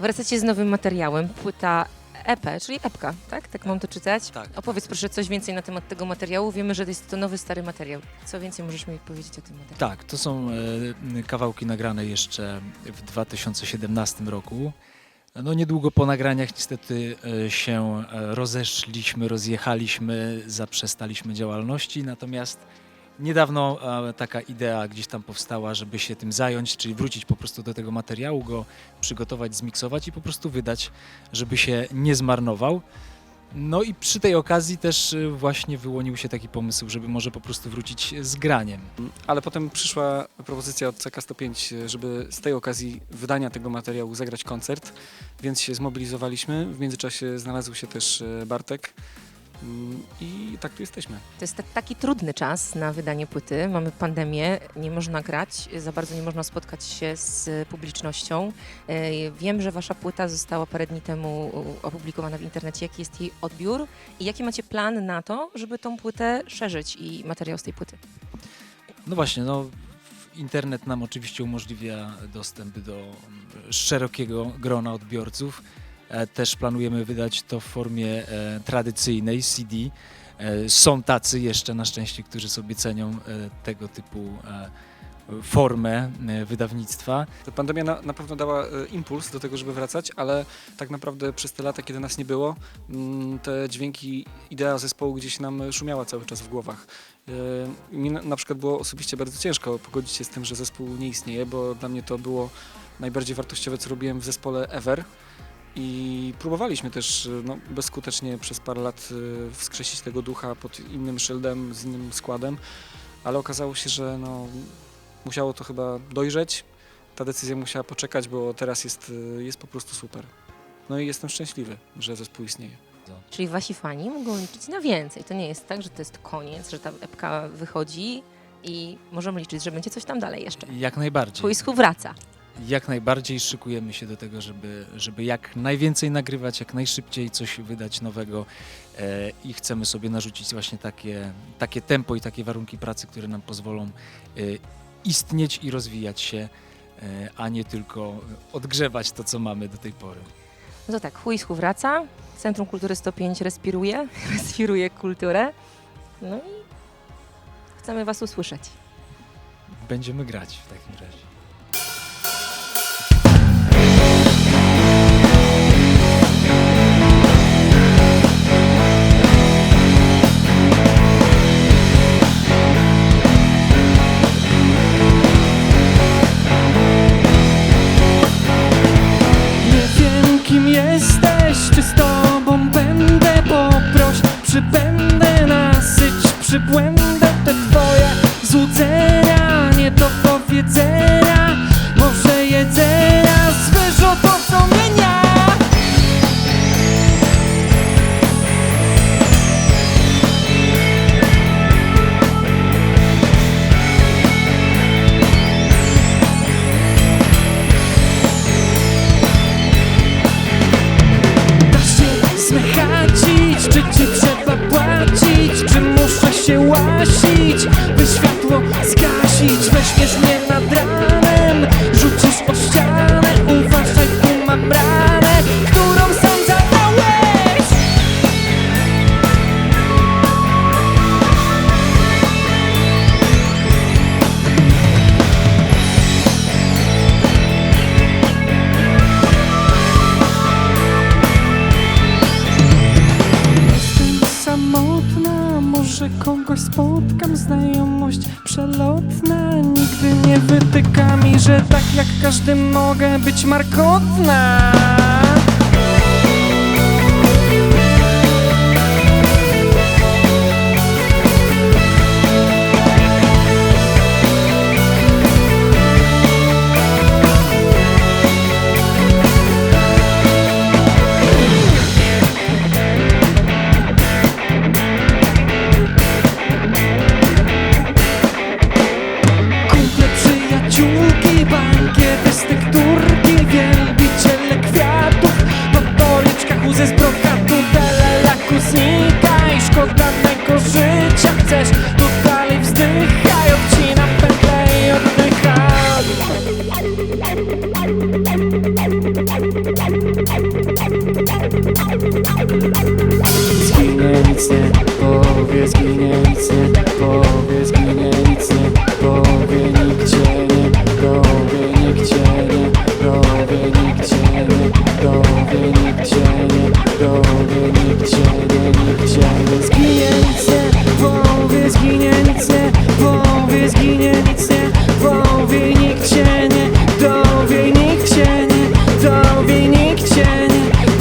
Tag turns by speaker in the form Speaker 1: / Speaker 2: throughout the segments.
Speaker 1: Wracacie z nowym materiałem, płyta EP, czyli epka, tak? Tak mam to czytać?
Speaker 2: Tak.
Speaker 1: Opowiedz proszę coś więcej na temat tego materiału. Wiemy, że jest to nowy, stary materiał. Co więcej możesz mi powiedzieć o tym materiale?
Speaker 2: Tak, to są e, kawałki nagrane jeszcze w 2017 roku. No niedługo po nagraniach niestety e, się e, rozeszliśmy, rozjechaliśmy, zaprzestaliśmy działalności, natomiast niedawno e, taka idea gdzieś tam powstała, żeby się tym zająć, czyli wrócić po prostu do tego materiału, go przygotować, zmiksować i po prostu wydać, żeby się nie zmarnował. No i przy tej okazji też e, właśnie wyłonił się taki pomysł, żeby może po prostu wrócić z graniem.
Speaker 3: Ale potem przyszła propozycja od CK105, żeby z tej okazji wydania tego materiału zagrać koncert, więc się zmobilizowaliśmy. W międzyczasie znalazł się też e, Bartek i tak tu jesteśmy.
Speaker 1: To jest ta- taki trudny czas na wydanie płyty. Mamy pandemię, nie można grać, za bardzo nie można spotkać się z publicznością. E, Wiem, że wasza płyta została parę dni temu opublikowana w internecie. Jaki jest jej odbiór i jaki macie plan na to, żeby tą płytę szerzyć i materiał z tej płyty?
Speaker 2: No właśnie, no internet nam oczywiście umożliwia dostęp do mm, szerokiego grona odbiorców. E, Też planujemy wydać to w formie e, tradycyjnej CD. E, Są tacy jeszcze na szczęście, którzy sobie cenią tego typu formę wydawnictwa.
Speaker 3: Pandemia na, na pewno dała impuls do tego, żeby wracać, ale tak naprawdę przez te lata, kiedy nas nie było, mm, te dźwięki, idea zespołu gdzieś nam szumiała cały czas w głowach. Mi na przykład było osobiście bardzo ciężko pogodzić się z tym, że zespół nie istnieje, bo dla mnie to było najbardziej wartościowe, co robiłem w zespole ever. I próbowaliśmy też e, no, bezskutecznie przez parę lat e, wskrzesić tego ducha pod innym szyldem, z innym składem, ale okazało się, że no, musiało to chyba dojrzeć. Ta decyzja musiała poczekać, bo teraz jest, y, jest po prostu super. No i jestem szczęśliwy, że zespół istnieje.
Speaker 1: Czyli wasi fani mogą liczyć na więcej. To nie jest tak, że to jest koniec, że ta epka wychodzi i możemy liczyć, że będzie coś tam dalej jeszcze.
Speaker 2: Jak najbardziej.
Speaker 1: Wojsku wraca.
Speaker 2: Jak najbardziej szykujemy się do tego, żeby, żeby jak najwięcej nagrywać, jak najszybciej coś wydać nowego e, i chcemy sobie narzucić właśnie takie, takie tempo i takie warunki pracy, które nam pozwolą e, istnieć i rozwijać się, e, a nie tylko odgrzewać to, co mamy do tej pory.
Speaker 1: No to tak, Huisku wraca, Centrum Kultury 105 respiruje, respiruje kulturę. No i chcemy was usłyszeć.
Speaker 2: Będziemy grać w takim razie.
Speaker 4: Znajomość przelotna. Nigdy nie wytyka mi, że tak jak każdy mogę być markotna szkoda mego życia Chcesz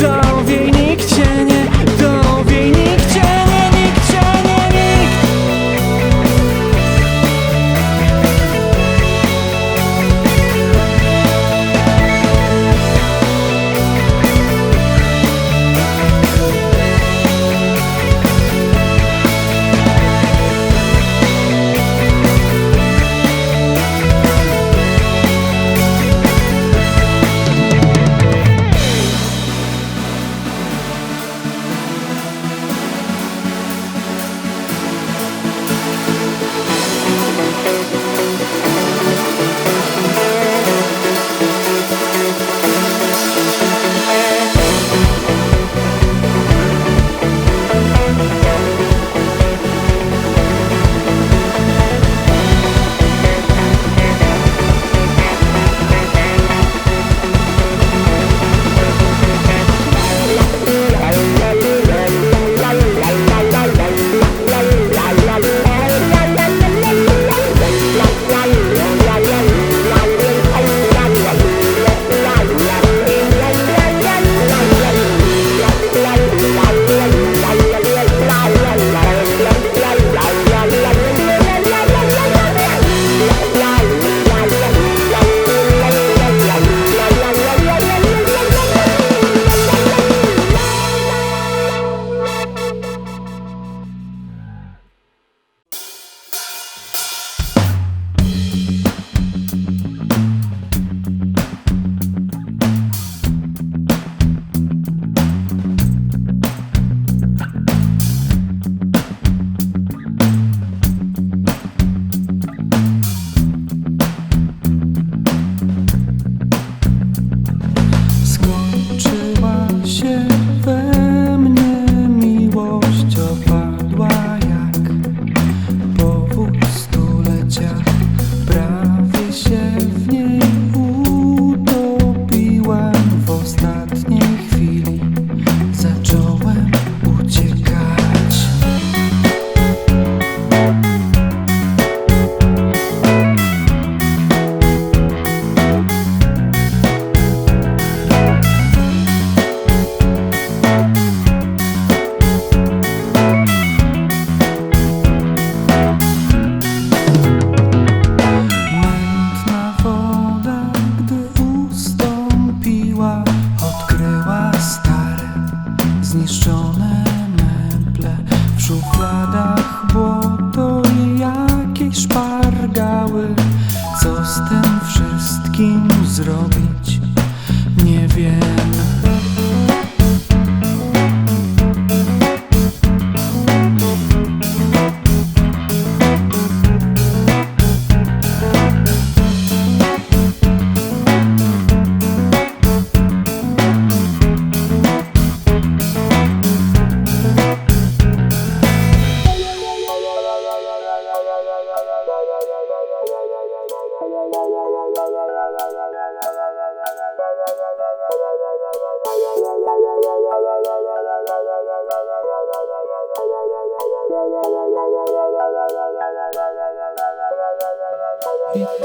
Speaker 4: salve.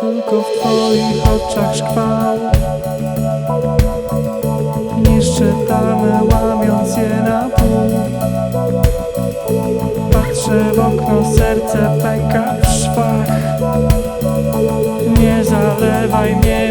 Speaker 4: tylko w twoich oczach szkwał. Niszczę tamy, łamiąc je na pół. Patrzę w okno, serce pęka w szwach. Nie zalewaj mnie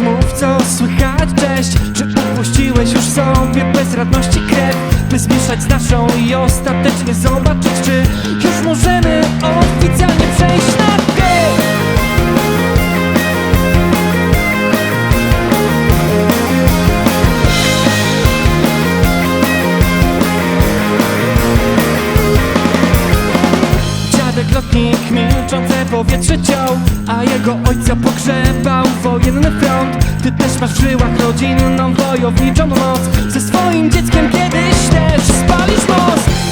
Speaker 4: mów co słychać, cześć. Czy upuściłeś już sobie bezradności krew By zmieszać z naszą i ostatecznie zobaczyć Czy już możemy oficjalnie przejść na powietrze ciął A jego ojca pogrzebał. Wojenny front Ty też masz w żyłach rodzinną wojowniczą moc. Ze swoim dzieckiem kiedyś też spalisz most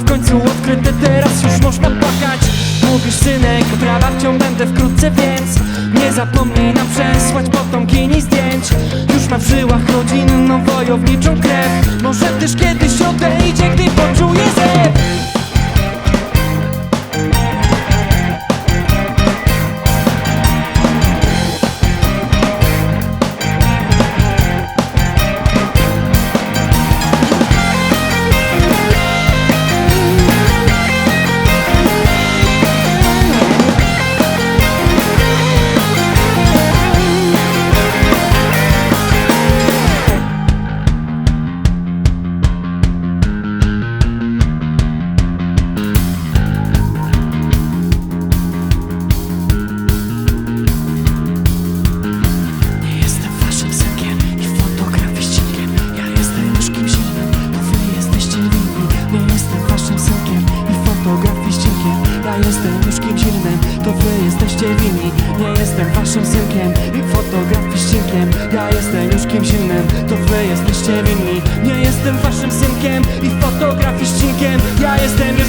Speaker 4: w końcu odkryte, teraz już można płakać. Mówisz synek, prababcią będę wkrótce, więc Nie zapomnij nam przesłać potomkini zdjęć. Już ma w żyłach rodzinną wojowniczą krew. Może też kiedyś odejdzie, waszym synkiem i fotografii ścigiem Ja jestem już kimś innym, to wy jesteście winni. Nie jestem waszym synkiem i fotografii ścigiem Ja jestem już